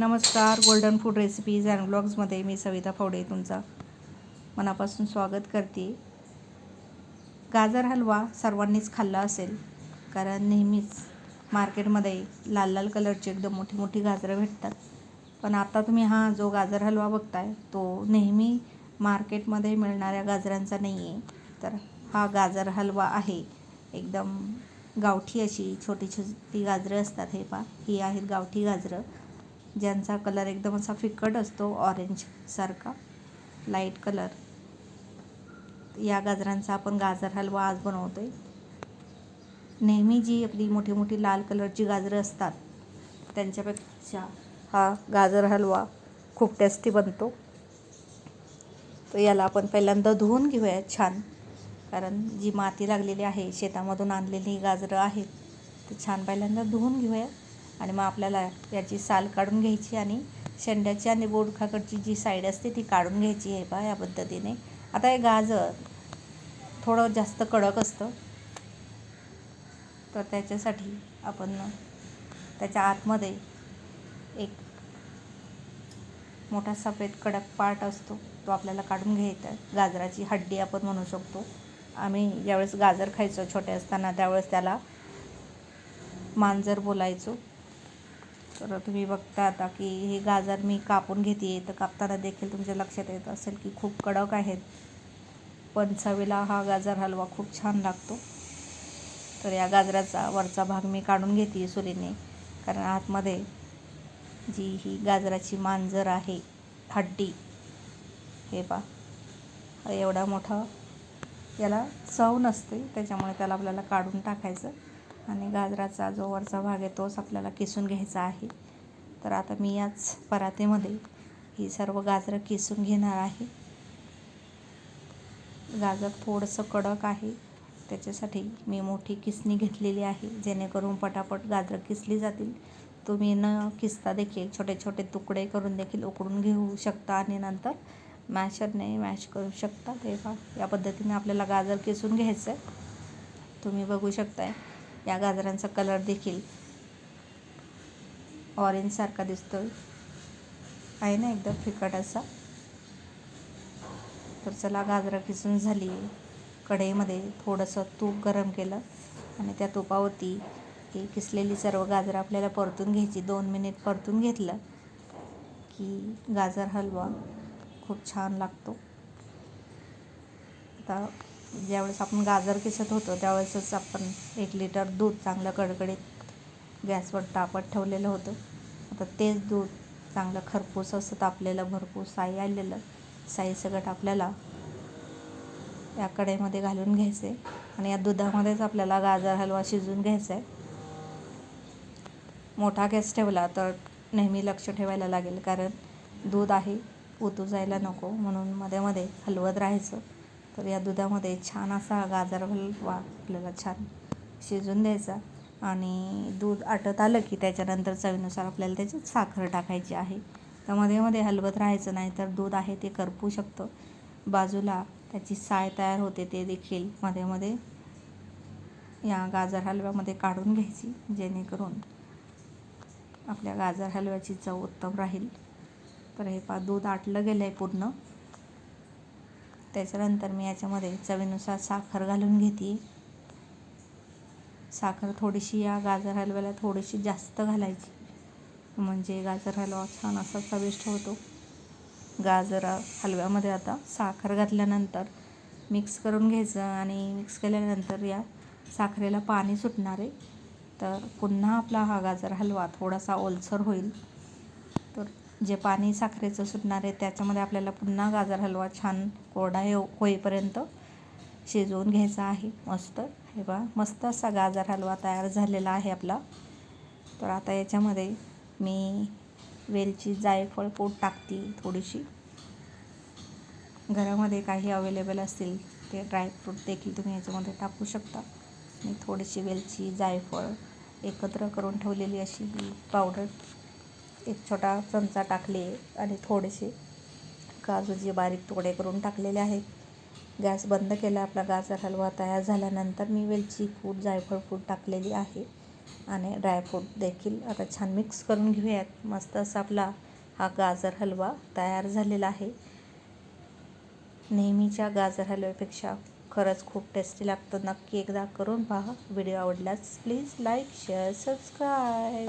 नमस्कार golden food recipes and ब्लॉग्समध्ये मी सविता फावडे तुमचा मनापासून स्वागत करते. गाजर हलवा सर्वांनीच खाल्ला असेल कारण नेहमीच मार्केटमध्ये लाल लाल कलरची एकदम मोठी मोठी गाजरं भेटतात. पण आता तुम्ही हा जो गाजर हलवा बघताय तो नेहमी मार्केटमध्ये मिळणाऱ्या गाजरांचा नाही आहे तर हा गाजर हलवा आहे. एकदम गावठी अशी छोटी छोटी गाजरं असतात हे पा ही आहेत गावठी गाजरं. ज्यांचा कलर एकदम असा फिकट असतो ऑरेंजसारखा लाइट कलर या गाजरांचा आपण गाजर हलवा आज बनवतो आहे नेहमी जी आपली मोठी मोठी लाल कलरची गाजरं असतात त्यांच्यापेक्षा हा गाजर हलवा खूप टेस्टी बनतो. तर याला आपण पहिल्यांदा धुवून घेऊया छान कारण जी माती लागलेली आहे शेतामधून आणलेली गाजरं आहेत ते छान पहिल्यांदा धुवून घेऊया. आणि मग आपल्याला याची साल काढून घ्यायची आणि शेंड्याची आणि बोडखाकडची जी साईड असते ती काढून घ्यायची आहे बा या पद्धतीने. आता हे गाजर थोडं जास्त कडक असतं. तर त्याच्यासाठी आपण त्याच्या आतमध्ये एक मोठा सफेद कडक पार्ट असतो तो आपल्याला काढून घ्यायचा गाजराची हड्डी आपण म्हणू शकतो. आम्ही ज्यावेळेस गाजर खायचो छोटे असताना त्यावेळेस त्याला मांजर बोलायचो. तर तुम्ही बघता आता की हे गाजर मी कापून घेते तर कापताना देखील तुमच्या लक्षात येत असेल की खूप कडक आहेत. पण चवीला हा गाजर हलवा खूप छान लागतो. तर या गाजराचा वरचा भाग मी काढून घेते सुरीने कारण आतमध्ये जी ही गाजराची मांजर आहे हड्डी हे पा एवढा मोठा याला चव नसते त्याच्यामुळे त्याला आपल्याला काढून टाकायचं. आणि गाजराचा जो वरचा भाग आहे तोच आपल्याला किसून घ्यायचा आहे. तर आता मी याच परातीमध्ये ही सर्व गाजरं किसून घेणार आहे. गाजर थोडंसं कडक आहे. त्याच्यासाठी मी मोठी किसणी घेतलेली आहे. जेणेकरून पटापट गाजरं किसली जातील. तुम्ही न किसता देखील छोटे छोटे तुकडे करून देखील उकडून घेऊ शकता आणि नंतर मॅशरने मॅश करू शकता. ते या पद्धतीने आपल्याला गाजर किसून घ्यायचं आहे तुम्ही बघू शकताय. या गाजरांचा कलर देखील ऑरेंजसारखा दिसतो आहे ना एकदम फिकट असा. तर चला गाजरं किसून झाली. कढईमध्ये थोडंसं तूप गरम केलं आणि त्या तुपावरती ती किसलेली सर्व गाजरं आपल्याला परतून घ्यायची. दोन मिनिट परतून घेतलं की गाजर हलवा खूप छान लागतो. आता ज्यावेळेस आपण गाजर किसत होतो त्यावेळेसच आपण एक लिटर दूध चांगलं कडकडीत गॅसवर तापत ठेवलेलं होतं. आता तेच दूध चांगलं खरपूस असं तापलेलं भरपूर साई आलेलं साई सगट आपल्याला या कढईमध्ये घालून घ्यायचं आहे आणि या दुधामध्येच आपल्याला गाजर हलवा शिजवून घ्यायचा आहे मोठा गॅस ठेवला तर नेहमी लक्ष ठेवायला लागेल कारण दूध आहे ओतू जायला नको म्हणून मध्ये मध्ये हलवत राहायचं. तर या दुधामध्ये छान असा गाजर हलवा आपल्याला छान शिजून द्यायचा आणि दूध आटत आलं की त्याच्यानंतर चवीनुसार आपल्याला त्याच्यात साखर टाकायची आहे. तर मध्ये मध्ये हलवत राहायचं नाही तर दूध आहे ते करपू शकतं. बाजूला त्याची साय तयार होते ते देखील मध्ये मध्ये या गाजर हलव्यामध्ये काढून घ्यायची जेणेकरून आपल्या गाजर हलव्याची चव उत्तम राहील. तर हे पा दूध आटलं गेलं आहे पूर्ण. त्याच्यानंतर मी याच्यामध्ये चवीनुसार साखर घालून घेते. साखर थोडीशी या गाजर हलव्याला थोडीशी जास्त घालायची. म्हणजे गाजर हलवा छान असा चविष्ट होतो. गाजर हलव्यामध्ये आता साखर घातल्यानंतर मिक्स करून घ्यायचं आणि मिक्स केल्यानंतर या साखरेला पाणी सुटणार आहे तर पुन्हा आपला हा गाजर हलवा थोडासा ओलसर होईल. तर जे पाणी साखरेचं सुटणार आहे त्याच्यामध्ये आपल्याला पुन्हा गाजर हलवा छान कोरडा हे होईपर्यंत शिजवून घ्यायचा आहे. मस्त. हे बा मस्त असा गाजर हलवा तयार झालेला आहे आपला. तर आता याच्यामध्ये मी वेलची जायफळ पूड टाकते थोडीशी. घरामध्ये काही अवेलेबल असतील ते ड्रायफ्रूट देखील तुम्ही याच्यामध्ये टाकू शकता. मी थोडीशी वेलची जायफळ एकत्र करून ठेवलेली अशी ही पावडर एक छोटा चमचा टाकले आणि थोडेसे काजूचे बारीक तुकडे करून टाकलेले आहेत. गॅस बंद केला. आपला गाजर हलवा तयार झाल्यानंतर मी वेलची फूड जायफळ फूड टाकलेली आहे आणि ड्रायफ्रूट देखील आता छान मिक्स करून घेऊयात. मस्त असा आपला हा गाजर हलवा तयार झालेला आहे. नेहमीच्या गाजर हलव्यापेक्षा खरंच खूप टेस्टी लागतं. नक्की एकदा करून पहा. व्हिडिओ आवडल्यास प्लीज लाईक शेअर सबस्क्राईब.